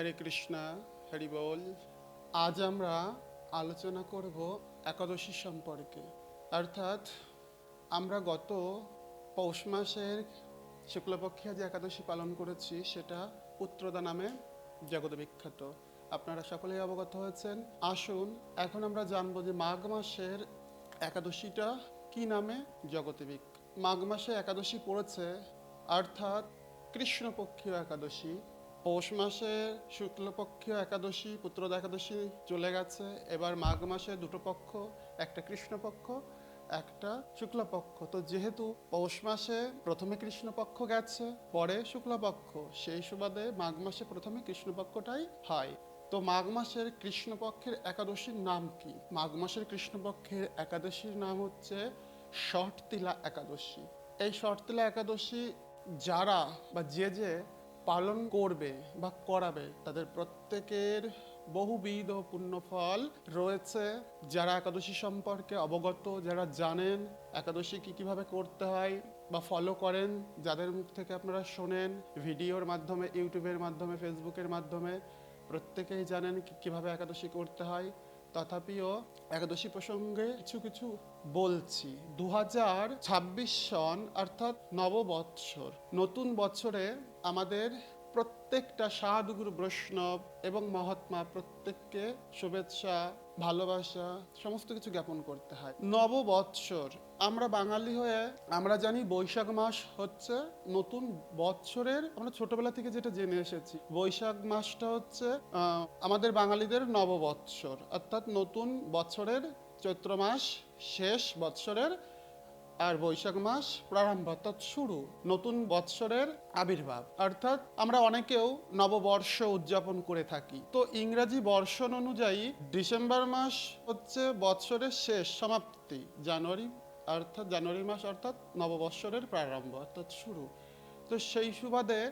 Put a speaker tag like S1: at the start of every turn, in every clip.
S1: হরে কৃষ্ণা, হরি বল। আজ আমরা আলোচনা করব একাদশী সম্পর্কে। অর্থাৎ আমরা গত পৌষ মাসের শুক্লপক্ষে যে একাদশী পালন করেছি, সেটা পুত্রদা নামে জগৎ বিখ্যাত। আপনারা সকলেই অবগত হয়েছেন। আসুন, এখন আমরা জানব যে মাঘ মাসের একাদশীটা কি নামে জগতে বিক। মাঘ মাসে একাদশী পড়েছে, অর্থাৎ কৃষ্ণপক্ষীয় একাদশী। পৌষ মাসে শুক্লপক্ষীয় একাদশী, পুত্রদা একাদশী চলে গেছে। এবার মাঘ মাসে দুটো পক্ষ, একটা কৃষ্ণপক্ষ, একটা শুক্লপক্ষ। তো যেহেতু পৌষ মাসে প্রথমে কৃষ্ণপক্ষ গেছে, পরে শুক্লপক্ষ, সেই সুবাদে মাঘ মাসে প্রথমে কৃষ্ণপক্ষটাই হয়। তো মাঘ মাসের কৃষ্ণপক্ষের একাদশীর নাম কি? মাঘ মাসের কৃষ্ণপক্ষের একাদশীর নাম হচ্ছে শর্তিলা একাদশী। এই শর্তিলা একাদশী যারা বা যে যে পালন করবে বা করাবে, তাদের প্রত্যেকের বহুবিধ পুণ্যফল রয়েছে। যারা একাদশী সম্পর্কে অবগত, যারা জানেন একাদশী কি কীভাবে করতে হয় বা ফলো করেন, যাদের মুখ থেকে আপনারা শোনেন, ভিডিওর মাধ্যমে, ইউটিউবের মাধ্যমে, ফেসবুকের মাধ্যমে, প্রত্যেকেই জানেন কি- কীভাবে একাদশী করতে হয়। তথাপিও একাদশী প্রসঙ্গে কিছু কিছু বলছি। দু হাজার ছাব্বিশ সন, অর্থাৎ নববৎসর, নতুন বছরে আমাদের প্রত্যেকটা সাধুগুরু বৈষ্ণব এবং মহাত্মা প্রত্যেককে শুভেচ্ছা, ভালোবাসা, সমস্ত কিছু জ্ঞাপন করতে হয়। নববৎসর, আমরা বাঙালি হয়ে আমরা জানি বৈশাখ মাস হচ্ছে নতুন বৎসরের, আমরা ছোটবেলা থেকে যেটা জেনে এসেছি, বৈশাখ মাসটা হচ্ছে আমাদের বাঙালিদের নববৎসর, অর্থাৎ নতুন বছরের চৈত্র মাস শেষ বৎসরের আর বৈশাখ মাস প্রারম্ভ, অর্থাৎ শুরু, নতুন বৎসরের আবির্ভাব। অর্থাৎ আমরা অনেকেও নববর্ষ উদযাপন করে থাকি। তো ইংরাজি বর্ষণ অনুযায়ী ডিসেম্বর মাস হচ্ছে বৎসরের শেষ সমাপ্তি, জানুয়ারি, অর্থাৎ জানুয়ারি মাস, অর্থাৎ নববৎসরের প্রারম্ভ, অর্থাৎ শুরু। তো সেই সুবাদে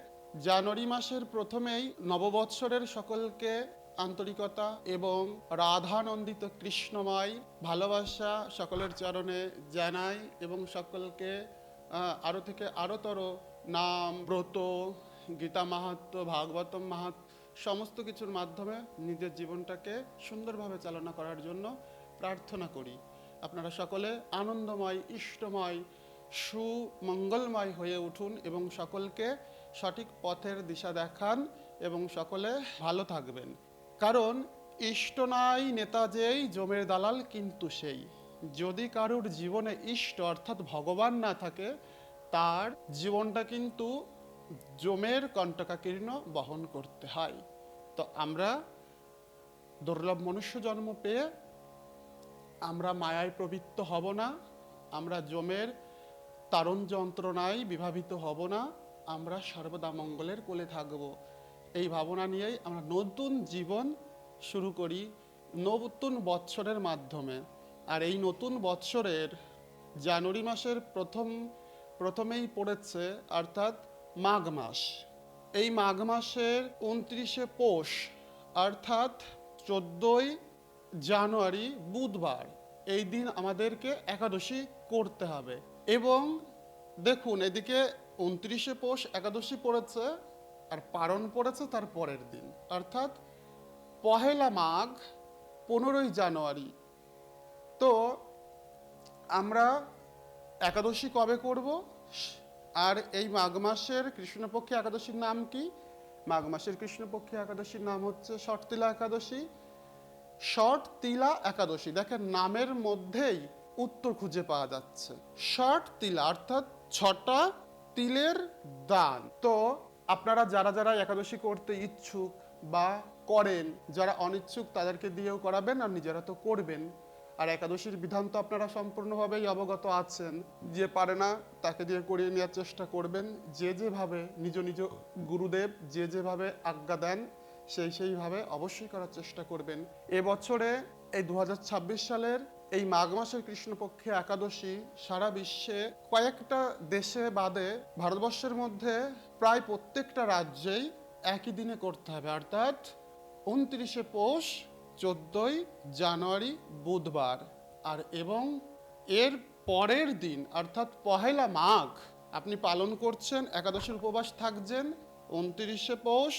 S1: জানুয়ারি মাসের প্রথমেই নববৎসরের সকলকে আন্তরিকতা এবং রাধানন্দিত কৃষ্ণময় ভালোবাসা সকলের চরণে জানাই এবং সকলকে আরও আরও থেকে আরোতর নাম, ব্রত, গীতা মাহাত্ম, ভাগবতম মাহাত সমস্ত কিছুর মাধ্যমে নিজের জীবনটাকে সুন্দরভাবে চালনা করার জন্য প্রার্থনা করি। আপনারা সকলে আনন্দময়, ইষ্টময়, সুমঙ্গলময় হয়ে উঠুন এবং সকলকে সঠিক পথের দিশা দেখান এবং সকলে ভালো থাকবেন। কারণ ইষ্ট নাই নেতা যেই জমের দালাল কিন্তু সেই। যদি কারুর জীবনে ইষ্ট অর্থাৎ ভগবান না থাকে, তার জীবনটা কিন্তু জমের কণ্টকাকীর্ণ বহন করতে হয়। তো আমরা দুর্লভ মনুষ্য জন্ম পেয়ে আমরা মায়ায় প্রবৃত্ত হব না, আমরা জমের তারণ যন্ত্রণায় বিভাবিত হব না, আমরা সর্বদা মঙ্গলের কোলে থাকব। এই ভাবনা নিয়েই আমরা নতুন জীবন শুরু করি নতুন বৎসরের মাধ্যমে। আর এই নতুন বৎসরের জানুয়ারি মাসের প্রথম, প্রথমেই পড়েছে অর্থাৎ মাঘ মাস। এই মাঘ মাসের উনত্রিশে পৌষ, অর্থাৎ চোদ্দোই জানুয়ারি বুধবার, এই দিন আমাদেরকে একাদশী করতে হবে। এবং দেখুন, এদিকে উনত্রিশে পৌষ একাদশী পড়েছে আর পারণ পড়েছে তার পরের দিন। অর্থাৎ পহেলা মাঘ, পনেরোই জানুয়ারি। তো আমরা একাদশী কবে করব? আর এই মাঘ মাসের কৃষ্ণপক্ষী একাদশীর নাম কি? মাঘ মাসের কৃষ্ণপক্ষী একাদশীর নাম হচ্ছে শর্তিলা একাদশী। শর্ট তিলা একাদশী, দেখেন নামের মধ্যেই উত্তর খুঁজে পাওয়া যাচ্ছে। শর্ট তিলা অর্থাৎ ছটা তিলের দান। তো আপনারা যারা যারা একাদশী করতে ইচ্ছুক বা করেন, যারা অনিচ্ছুক তাদেরকে দিয়েও করাবেন আর নিজেরা তো করবেন। আর একাদশীর বিধান তো আপনারা সম্পূর্ণভাবেই অবগত আছেন। যে পারে না তাকে দিয়ে করিয়ে নেওয়ার চেষ্টা করবেন। যে যেভাবে নিজ নিজ গুরুদেব যে যেভাবে আজ্ঞা দেন, সেই সেইভাবে অবশ্যই করার চেষ্টা করবেন। এবছরে এই দু হাজার ছাব্বিশ সালের এই মাঘ মাসের কৃষ্ণপক্ষে একাদশী সারা বিশ্বে কয়েকটা দেশে বাদে ভারতবর্ষের মধ্যে প্রায় প্রত্যেকটা রাজ্যেই একই দিনে করতে হবে। অর্থাৎ উনত্রিশে পৌষ, চোদ্দই জানুয়ারি, বুধবার। আর এবং এর পরের দিন, অর্থাৎ পহেলা মাঘ, আপনি পালন করছেন, একাদশীর উপবাস থাকছেন, উনত্রিশে পৌষ,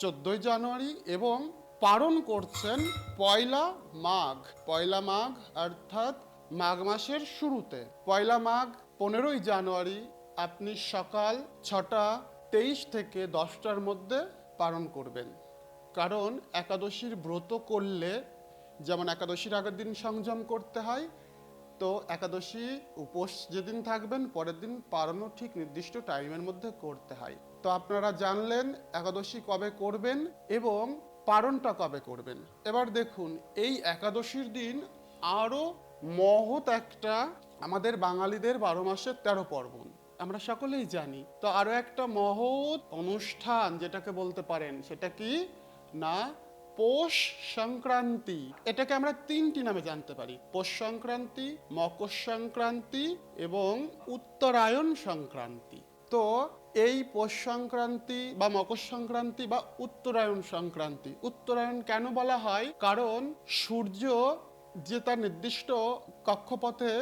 S1: চোদ্দই জানুয়ারি এবং পালন করছেন পয়লা মাঘ। পয়লা মাঘ অর্থাৎ মাঘ মাসের শুরুতে। পয়লা মাঘ পনেরোই জানুয়ারি আপনি সকাল ছটা তেইশ থেকে দশটার মধ্যে পালন করবেন। কারণ একাদশীর ব্রত করলে যেমন একাদশীর আগের দিন সংযম করতে হয়, তো একাদশী উপোস যেদিন থাকবেন, পরের দিন পালনও ঠিক নির্দিষ্ট টাইমের মধ্যে করতে হয়। তো আপনারা জানলেন একাদশী কবে করবেন এবং পালনটা কবে করবেন? এবার দেখুন, এই একাদশীর দিন আরও মহৎ একটা আমাদের বাঙালিদের বারো মাসের তেরো পার্বণ। আমরা সকলেই জানি, তো আরও একটা মহৎ অনুষ্ঠান যেটাকে বলতে পারেন, সেটা কি? না, পৌষ সংক্রান্তি। এটাকে আমরা তিনটি নামে জানতে পারি। পৌষ সংক্রান্তি, মকর সংক্রান্তি এবং উত্তরায়ণ সংক্রান্তি। তো এই পৌষ সংক্রান্তি বা মকর সংক্রান্তি বা উত্তরায়ণ সংক্রান্তি উত্তরায়ণ কেন বলা হয়? কারণ সূর্য যে তার নির্দিষ্ট কক্ষপথে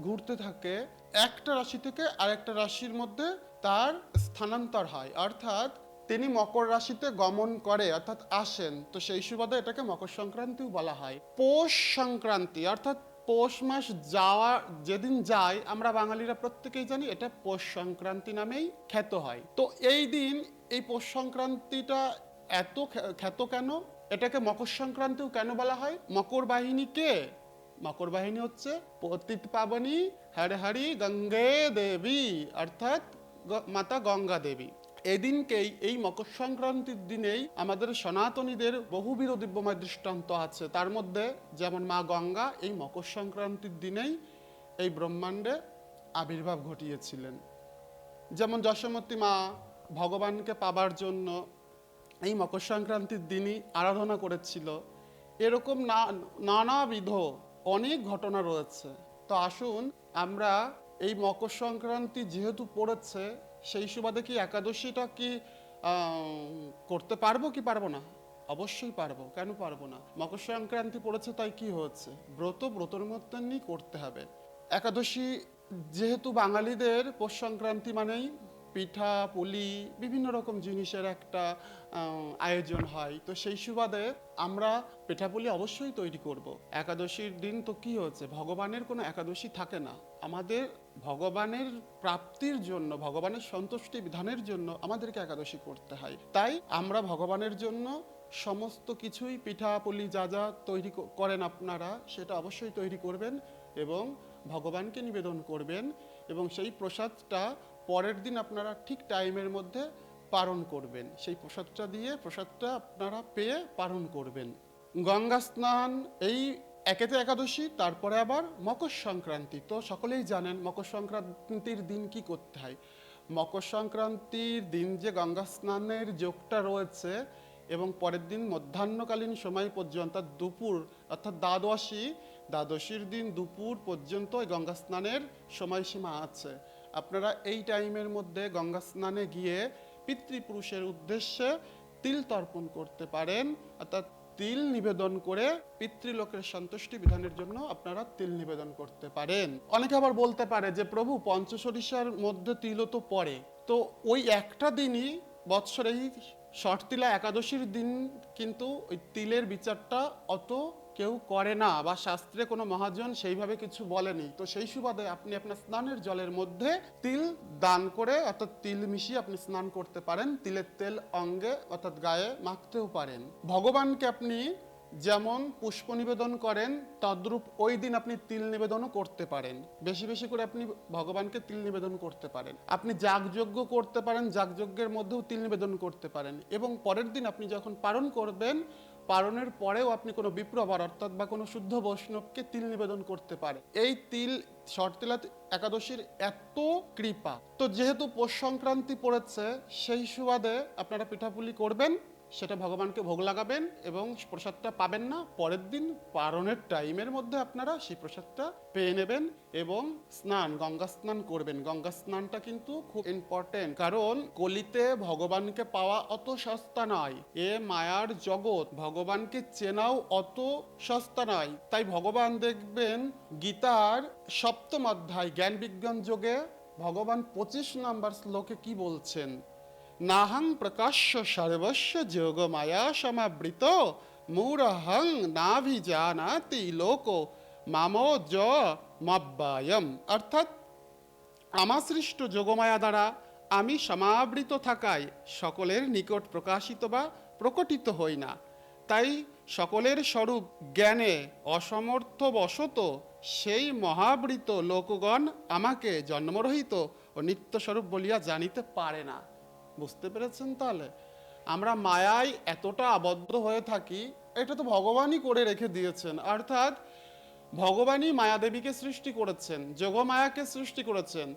S1: ঘুরতে থাকে, একটা রাশি থেকে আরেকটা রাশির মধ্যে তার স্থানান্তর হয়। অর্থাৎ তিনি মকর রাশিতে গমন করে, অর্থাৎ আসেন। তো সেই সুবাদে এটাকে মকর সংক্রান্তিও বলা হয়। পৌষ সংক্রান্তি অর্থাৎ পৌষ মাস যাওয়া যেদিন যায়, আমরা বাঙালিরা প্রত্যেকেই জানি এটা পৌষ সংক্রান্তি নামেই খ্যাত হয়। তো এই দিন এই পৌষ সংক্রান্তিটা এত খ্যাত কেন? এটাকে মকর সংক্রান্তিও কেন বলা হয়? মকর বাহিনী কে? মকর বাহিনী হচ্ছে পতিত পাবনী হরে হরি গঙ্গে দেবী, অর্থাৎ মাতা গঙ্গা দেবী। এদিনকেই এই মকর সংক্রান্তির দিনেই আমাদের সনাতনীদের বহুবিধ দিব্যময় দৃষ্টান্ত আছে। তার মধ্যে যেমন মা গঙ্গা এই মকর সংক্রান্তির দিনেই এই ব্রহ্মাণ্ডে আবির্ভাব ঘটিয়েছিলেন। যেমন যশোমতী মা ভগবানকে পাবার জন্য এই মকর সংক্রান্তির দিনই আরাধনা করেছিল। এরকম না, নানাবিধ অনেক ঘটনা রয়েছে। তো আসুন আমরা এই মকর সংক্রান্তি যেহেতু পড়েছে সেই সুবাদে কি একাদশীটা কি করতে পারব কি পারব না? অবশ্যই পারব। কেন পারব না? মকর সংক্রান্তি পড়েছে, তাই কি হচ্ছে ব্রত, ব্রতর মতনই করতে হবে। একাদশী যেহেতু বাঙালিদের পৌষ সংক্রান্তি মানেই পিঠা, পুলি, বিভিন্ন রকম জিনিসের একটা আয়োজন হয়। তো সেই সুবাদে আমরা পিঠাপুলি অবশ্যই তৈরি করব। একাদশীর দিন তো কি হচ্ছে ভগবানের কোনো একাদশী থাকে না। আমাদের ভগবানের প্রাপ্তির জন্য, ভগবানের সন্তুষ্টি বিধানের জন্য আমাদেরকে একাদশী করতে হয়। তাই আমরা ভগবানের জন্য সমস্ত কিছুই পিঠা পুলি যা যা তৈরি করেন আপনারা, সেটা অবশ্যই তৈরি করবেন এবং ভগবানকে নিবেদন করবেন এবং সেই প্রসাদটা পরের দিন আপনারা ঠিক টাইমের মধ্যে পালন করবেন। সেই প্রসাদটা দিয়ে প্রসাদটা আপনারা পেয়ে পালন করবেন। গঙ্গা স্নান এই একেতে একাদশী, তারপরে আবার মকর সংক্রান্তি। তো সকলেই জানেন মকর সংক্রান্তির দিন কি করতে হয়। মকর সংক্রান্তির দিন যে গঙ্গা স্নানের যোগটা রয়েছে এবং পরের দিন মধ্যাহ্নকালীন সময় পর্যন্ত দুপুর, অর্থাৎ দ্বাদশী, দ্বাদশীর দিন দুপুর পর্যন্ত ওই গঙ্গা স্নানের সময়সীমা আছে। আপনারা এই টাইমের মধ্যে গঙ্গা স্নানে গিয়ে পিতৃপুরুষের উদ্দেশ্যে তিল তর্পণ করতে পারেন, অর্থাৎ তিল নিবেদন করে পিতৃলোকের সন্তুষ্টি বিধানের জন্য আপনারা তিল নিবেদন করতে পারেন। অনেকে আবার বলতে পারে যে, প্রভু, পঞ্চসরিষার মধ্যে তিলও তো পড়ে। তো ওই একটা দিনই বৎসরে এই শর্তিলা একাদশীর দিন কিন্তু ওই তিলের বিচারটা অত কেউ করে না বা শাস্ত্রে কোনো মহাজন সেইভাবে কিছু বলেনি। তো সেই সুবাদে আপনি আপনার স্নানের জলের মধ্যে তিল দান করে অর্থাৎ তিল মিশিয়ে আপনি স্নান করতে পারেন। তিলের তেল অঙ্গে অর্থাৎ গায়ে মাখতেও পারেন। ভগবানকে আপনি যেমন পুষ্প নিবেদন করেন, তদ্রূপ ওই দিন আপনি তিল নিবেদনও করতে পারেন। বেশি বেশি করে আপনি ভগবানকে তিল নিবেদন করতে পারেন। আপনি যাগযজ্ঞ করতে পারেন, যাগযজ্ঞের মধ্যেও তিল নিবেদন করতে পারেন। এবং পরের দিন আপনি যখন পালন করবেন, পালনের পরেও আপনি কোনো বিপ্রবার অর্থাৎ বা কোনো শুদ্ধ বৈষ্ণবকে তিল নিবেদন করতে পারে এই তিল শর্তিলা একাদশীর এত কৃপা। তো যেহেতু পৌষ সংক্রান্তি পড়েছে, সেই সুবাদে আপনারা পিঠাপুলি করবেন। সেটা ভগবানকে ভোগ লাগাবেন এবং প্রসাদটা পাবেন না। পরের দিন পারণের টাইমের মধ্যে আপনারা সেই প্রসাদটা পেয়ে নেবেন এবং স্নান, গঙ্গা স্নান করবেন। গঙ্গা স্নানটা কিন্তু খুব ইম্পর্টেন্ট কারণ কলিতে ভগবানকে পাওয়া অত সস্তা নয়। এ মায়ার জগৎ, ভগবানকে চেনাও অত সস্তা নয়। তাই ভগবান দেখবেন গীতার সপ্তম অধ্যায়, জ্ঞান বিজ্ঞান যোগে ভগবান পঁচিশ নাম্বার শ্লোকে কি বলছেন? নাহং প্রকাশ্য সর্বস্ব যোগমায়া সমাবৃত মূরহং নাভিজানাতি লোক, মামো জ মব্বায়ম। অর্থাৎ আমার সৃষ্ট যোগমায়া দ্বারা আমি সমাবৃত থাকায় সকলের নিকট প্রকাশিত বা প্রকটিত হই না। তাই সকলের স্বরূপ জ্ঞানে অসমর্থ বশত সেই মহাবৃত লোকগণ আমাকে জন্মরহিত ও নিত্যস্বরূপ বলিয়া জানিতে পারে না। বুঝতে পেরেছেন তাহলে? আমরা মায়ায় এতটা আবদ্ধ হয়ে থাকি, এটা তো ভগবানই করে রেখে দিয়েছেন। অর্থাৎ ভগবানই মায়াদেবীকে সৃষ্টি করেছেন, যোগমায়াকে সৃষ্টি করেছেন।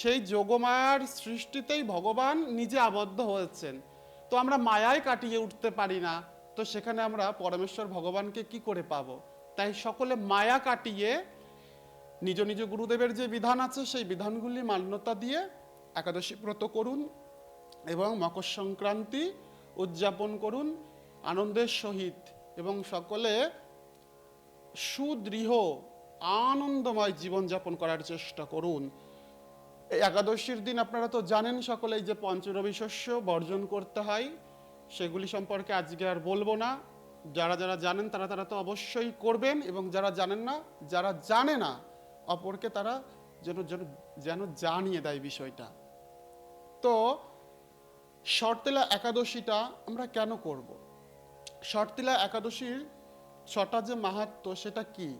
S1: সেই যোগমায়ার সৃষ্টিতেই ভগবান নিজে আবদ্ধ হয়েছেন। তো আমরা মায়ায় কাটিয়ে উঠতে পারি না, তো সেখানে আমরা পরমেশ্বর ভগবানকে কি করে পাবো? তাই সকলে মায়া কাটিয়ে নিজ নিজ গুরুদেবের যে বিধান আছে, সেই বিধানগুলি মান্যতা দিয়ে একাদশী ব্রত করুন। এবং মকর সংক্রান্তি উদযাপন করুন আনন্দের সহিত এবং সকলে সুদৃঢ়, আনন্দময় জীবনযাপন করার চেষ্টা করুন। একাদশীর দিন আপনারা তো জানেন সকলেই যে পঞ্চরবি শস্য বর্জন করতে হয়। সেগুলি সম্পর্কে আজকে আর বলব না। যারা যারা জানেন তারা তারা তো অবশ্যই করবেন এবং যারা জানেন না, যারা জানে না, অপরকে তারা যেন যেন জানিয়ে দেয় বিষয়টা। তো শর্তেলা একাদশীটা আমরা কেন করব? শর্তিলা একাদশীর ছটা যে মাহাত্ম সেটা কি?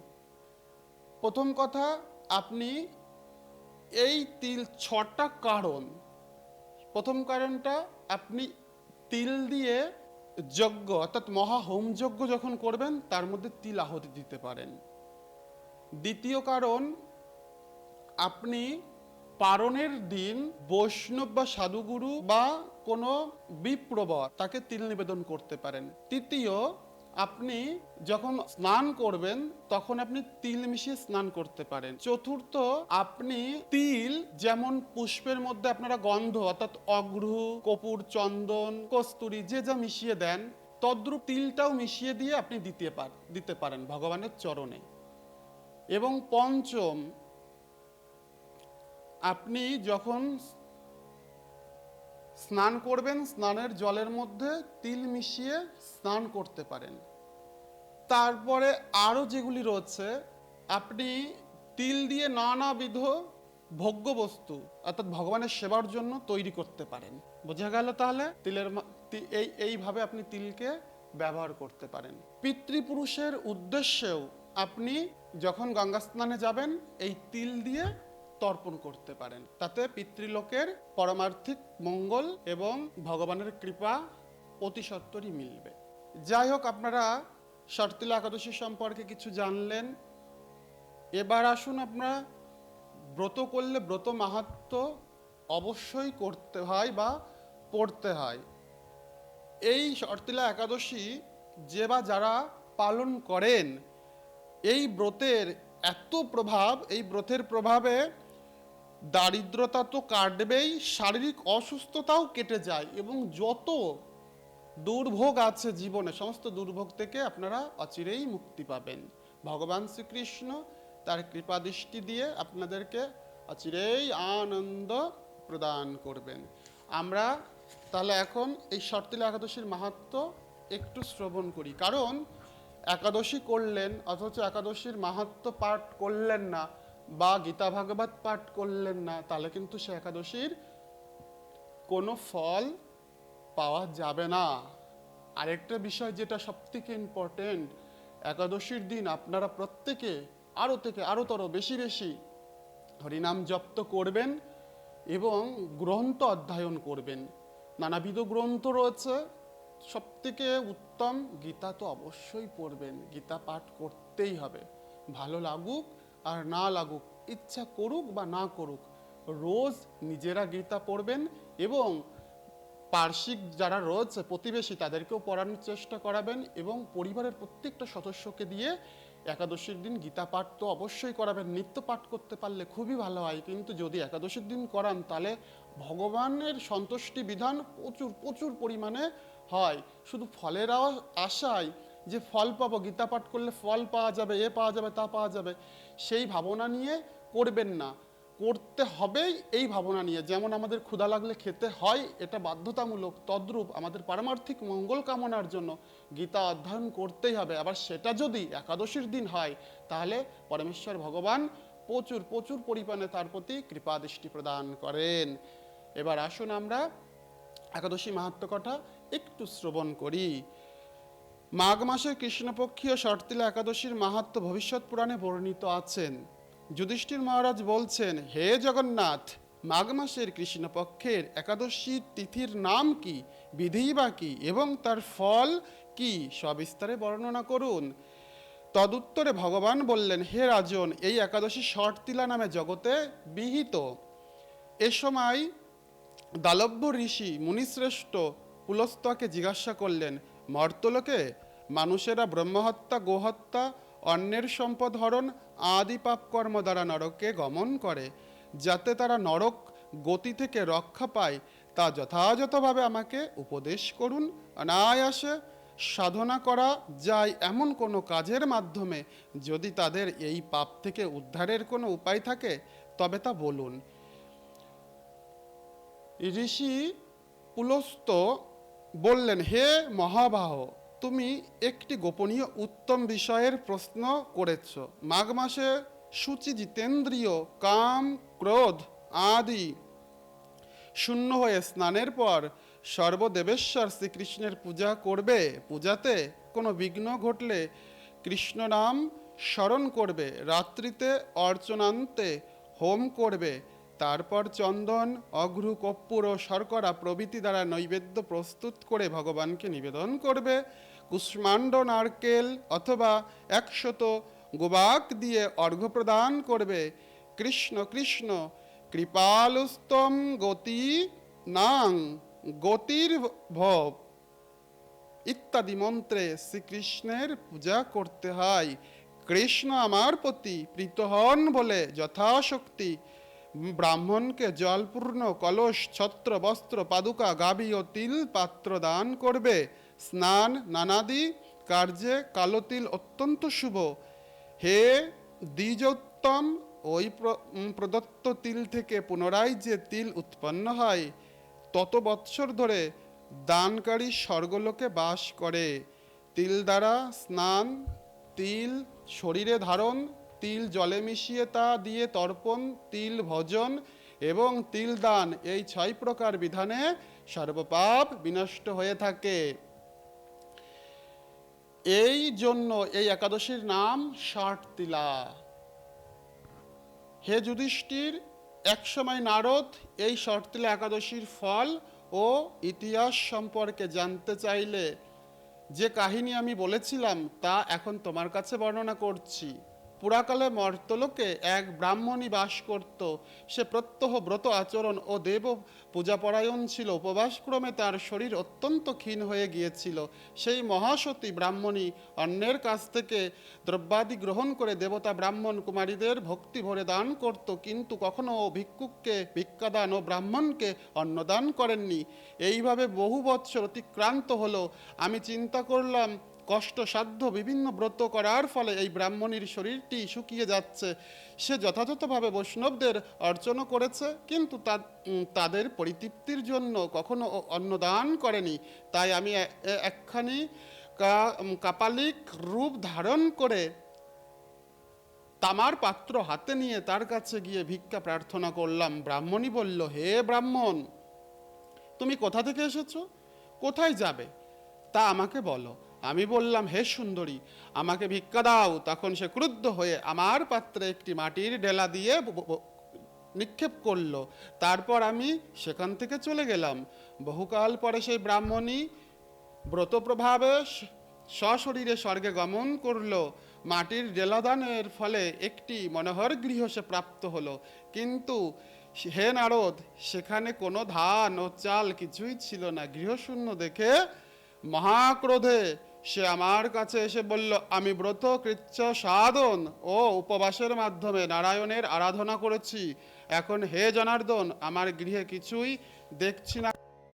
S1: প্রথম কথা, আপনি এই তিল, ছটা কারণ। প্রথম কারণটা, আপনি তিল দিয়ে যজ্ঞ, অর্থাৎ মহা হোম যজ্ঞ যখন করবেন, তার মধ্যে তিল আহতি দিতে পারেন। দ্বিতীয় কারণ, আপনি পারণের দিন বৈষ্ণব বা সাধুগুরু বা কোনো বিপ্রবর তাকে তিল নিবেদন করতে পারেন। তৃতীয়, আপনি যখন স্নান করবেন, তখন আপনি তিল মিশিয়ে স্নান করতে পারেন। চতুর্থ, আপনি তিল যেমন পুষ্পের মধ্যে আপনারা গন্ধ, অর্থাৎ অগ্রু কপুর, চন্দন, কস্তুরি, যে যা মিশিয়ে দেন, তদ্রূপ তিলটাও মিশিয়ে দিয়ে আপনি দিতে পার, দিতে পারেন ভগবানের চরণে। এবং পঞ্চম, আপনি যখন স্নান করবেন, স্নানের জলের মধ্যে তিল মিশিয়ে স্নান করতে পারেন। তারপরে আরও যেগুলি রয়েছে, আপনি তিল দিয়ে নানাবিধ ভোগ্য বস্তু অর্থাৎ ভগবানের সেবার জন্য তৈরি করতে পারেন। বোঝা গেল তাহলে? তিলের এই, এইভাবে আপনি তিলকে ব্যবহার করতে পারেন। পিতৃপুরুষের উদ্দেশ্যেও আপনি যখন গঙ্গা স্নানে যাবেন, এই তিল দিয়ে তর্পণ করতে পারেন। তাতে পিতৃলোকের পরমার্থিক মঙ্গল এবং ভগবানের কৃপা অতি সত্বরই মিলবে। যাই হোক, আপনারা শর্তিলা একাদশী সম্পর্কে কিছু জানলেন। এবার আসুন আপনারা, ব্রত করলে ব্রত মাহাত্ম অবশ্যই করতে হয় বা পড়তে হয়। এই শর্তিলা একাদশী যে বা যারা পালন করেন, এই ব্রতের এত প্রভাব, এই ব্রতের প্রভাবে দারিদ্রতা তো কাটবেই, শারীরিক অসুস্থতাও কেটে যায় এবং যত দুর্ভোগ আছে জীবনে, সমস্ত দুর্ভোগ থেকে আপনারা অচিরেই মুক্তি পাবেন। ভগবান শ্রীকৃষ্ণ তার কৃপা দৃষ্টি দিয়ে আপনাদেরকে অচিরেই আনন্দ প্রদান করবেন। আমরা তাহলে এখন এই শর্তিলা একাদশীর মাহাত্ম একটু শ্রবণ করি। কারণ একাদশী করলেন, অথচ একাদশীর মাহাত্ম পাঠ করলেন না। বা গীতা ভাগবত পাঠ করলেন না, তাহলে কিন্তু সে একাদশীর কোনো ফল পাওয়া যাবে না। আরেকটা বিষয় যেটা সবথেকে ইম্পর্টেন্ট একাদশীর দিন আপনারা প্রত্যেকে আরও থেকে আরও বেশি বেশি হরিনাম জপ্ত করবেন এবং গ্রন্থ অধ্যয়ন করবেন। নানাবিধ গ্রন্থ রয়েছে, সবথেকে উত্তম গীতা তো অবশ্যই পড়বেন, গীতা পাঠ করতেই হবে। ভালো লাগুক আর না লাগুক, ইচ্ছা করুক বা না করুক, রোজ নিজেরা গীতা পড়বেন এবং পার্শ্বিক যারা রোজ প্রতিবেশী, তাদেরকেও পড়ানোর চেষ্টা করাবেন এবং পরিবারের প্রত্যেকটা সদস্যকে দিয়ে একাদশীর দিন গীতা পাঠ তো অবশ্যই করাবেন। নিত্য পাঠ করতে পারলে খুবই ভালো হয়, কিন্তু যদি একাদশীর দিন করান, তাহলে ভগবানের সন্তুষ্টি বিধান প্রচুর প্রচুর পরিমাণে হয়। শুধু ফলের আশায় যে ফল পাবো, গীতা পাঠ করলে ফল পাওয়া যাবে, এ পাওয়া যাবে, তা পাওয়া যাবে, সেই ভাবনা নিয়ে করবেন না। করতে হবেই এই ভাবনা নিয়ে। যেমন আমাদের ক্ষুধা লাগলে খেতে হয়, এটা বাধ্যতামূলক, তদ্রূপ আমাদের পারমার্থিক মঙ্গল কামনার জন্য গীতা অধ্যয়ন করতেই হবে। আবার সেটা যদি একাদশীর দিন হয়, তাহলে পরমেশ্বর ভগবান প্রচুর প্রচুর পরিমাণে তার প্রতি কৃপা দৃষ্টি প্রদান করেন। এবার আসুন আমরা একাদশী মাহাত্ম কথা একটু শ্রবণ করি। মাঘ মাসের কৃষ্ণপক্ষীয় শর্তিলা একাদশীর মাহাত্ম ভবিষ্যৎ পুরাণে বর্ণিত আছেন। যুধিষ্ঠির মহারাজ বলছেন, হে জগন্নাথ, মাঘ মাসের কৃষ্ণপক্ষের একাদশী তিথির নাম কি, বিধি বা কি, এবং তার ফল কি সবিস্তারে বর্ণনা করুন। তদুত্তরে ভগবান বললেন, হে রাজন, এই একাদশী শর্তিলা নামে জগতে বিহিত। এ সময় দালব্য ঋষি মুনিশ্রেষ্ঠ পুলস্তকে জিজ্ঞাসা করলেন মর্তলোকে মানুষেরা ব্রহ্মহত্যা, গোহত্যা, অন্যের সম্পদ হরণ আদি পাপ কর্ম দ্বারা নরকে গমন করে, যাতে তারা নরক গতি থেকে রক্ষা পায়, তা যথাযথভাবে আমাকে উপদেশ করুন। অনায়াসে সাধনা করা যায় এমন কোনো কাজের মাধ্যমে যদি তাদের এই পাপ থেকে উদ্ধারের কোনো উপায় থাকে, তবে তা বলুন। ঋষি পুলস্ত বললেন, হে মহাবাহ, তুমি একটি গোপনীয় উত্তম বিষয়ের প্রশ্ন করেছ। মাঘ মাসে সূচি জিতেন্দ্রীয়, কাম, ক্রোধ আদি শূন্য হয়ে স্নানের পর সর্বদেবেশ্বর শ্রীকৃষ্ণের পূজা করবে। পূজাতে কোনো বিঘ্ন ঘটলে কৃষ্ণ নাম স্মরণ করবে। রাত্রিতে অর্চনান্তে হোম করবে। তারপর চন্দন, অঘ্রু, কর্পূর ও শর্করা প্রভৃতি দ্বারা নৈবেদ্য প্রস্তুত করে ভগবানকে নিবেদন করবে। কুষ্মাণ্ড নারকেল অথবা একশত গোবাক দিয়ে অর্ঘ্য প্রদান করবে। কৃষ্ণ কৃষ্ণ, কৃপালুস্তম গতি নাং গতির ভব। ইত্যাদি মন্ত্রে শ্রীকৃষ্ণের পূজা করতে হয়। কৃষ্ণ আমার প্রতি প্রীত হন বলে যথাশক্তি ব্রাহ্মণকে জলপূর্ণ কলস, ছত্র, বস্ত্র, পাদুকা গাভী ও তিল পাত্র দান করবে। স্নান, নানাদি কার্যে কালো তিল অত্যন্ত শুভ। হে দ্বিজোত্তম, ওই প্র- প্রদত্ত তিল থেকে পুনরায় যে তিল উৎপন্ন হয়, তত বৎসর ধরে দানকারী স্বর্গলোকে বাস করে। তিল দ্বারা স্নান, তিল শরীরে ধারণ তিল জলে মিশিয়ে তা দিয়ে তর্পণ, তিল ভজন এবং তিল দান, এই ছয় প্রকার বিধানে সর্বপাপ বিনষ্ট হয়ে থাকে। এই জন্য এই একাদশীর নাম ষাট তিলা হে যুধিষ্ঠির, একসময় নারদ এই শর্তিলা একাদশীর ফল ও ইতিহাস সম্পর্কে জানতে চাইলে, যে কাহিনী আমি বলেছিলাম তা এখন তোমার কাছে বর্ণনা করছি। পুরাকালে মর্তলোকে এক ব্রাহ্মণী বাস করত। সে প্রত্যহ ব্রত আচরণ ও দেব পূজাপরায়ণ ছিল। উপবাসক্রমে তার শরীর অত্যন্ত ক্ষীণ হয়ে গিয়েছিল। সেই মহাসতী ব্রাহ্মণী অন্যের কাছ থেকে দ্রব্যাদি গ্রহণ করে দেবতা ব্রাহ্মণ কুমারীদের ভক্তি ভরে দান করত, কিন্তু কখনো ভিক্ষুককে, ভিক্ষাদান ও ব্রাহ্মণকে অন্নদান করেননি। এইভাবে বহু বৎসর অতিক্রান্ত হলো। আমি চিন্তা করলাম কষ্টসাধ্য বিভিন্ন ব্রত করার ফলে এই ব্রাহ্মণীর শরীরটি শুকিয়ে যাচ্ছে। সে যথাযথভাবে বৈষ্ণবদের অর্চনা করেছে, কিন্তু তা- তাদের পরিতৃপ্তির জন্য কখনো অন্নদান করেনি। তাই আমি একখানি কাপালিক রূপ ধারণ করে তামার পাত্র হাতে নিয়ে তার কাছে গিয়ে ভিক্ষা প্রার্থনা করলাম। ব্রাহ্মণী বলল, হে ব্রাহ্মণ, তুমি কোথা থেকে এসেছ? কোথায় যাবে? তা আমাকে বলো। আমি বললাম, হে সুন্দরী, আমাকে ভিক্ষা দাও। তখন সে ক্রুদ্ধ হয়ে আমার পাত্রে একটি মাটির ডেলা দিয়ে নিক্ষেপ করল। তারপর আমি সেখান থেকে চলে গেলাম। বহুকাল পরে সেই ব্রাহ্মণী ব্রত প্রভাবে স- সশরীরে স্বর্গে গমন করল। মাটির ডেলাদানের ফলে একটি মনোহর গৃহ সে প্রাপ্ত হলো। কিন্তু হে নারদ, সেখানে কোনো ধান ও চাল কিছুই ছিল না। গৃহশূন্য দেখে মহাক্রোধে সে আমার কাছে এসে বলল, আমি ব্রত, কৃচ্ছ, সাধন ও উপবাসের মাধ্যমে নারায়ণের আরাধনা করেছি। এখন হে জনার্দন, আমার গৃহে কিছুই দেখছি না।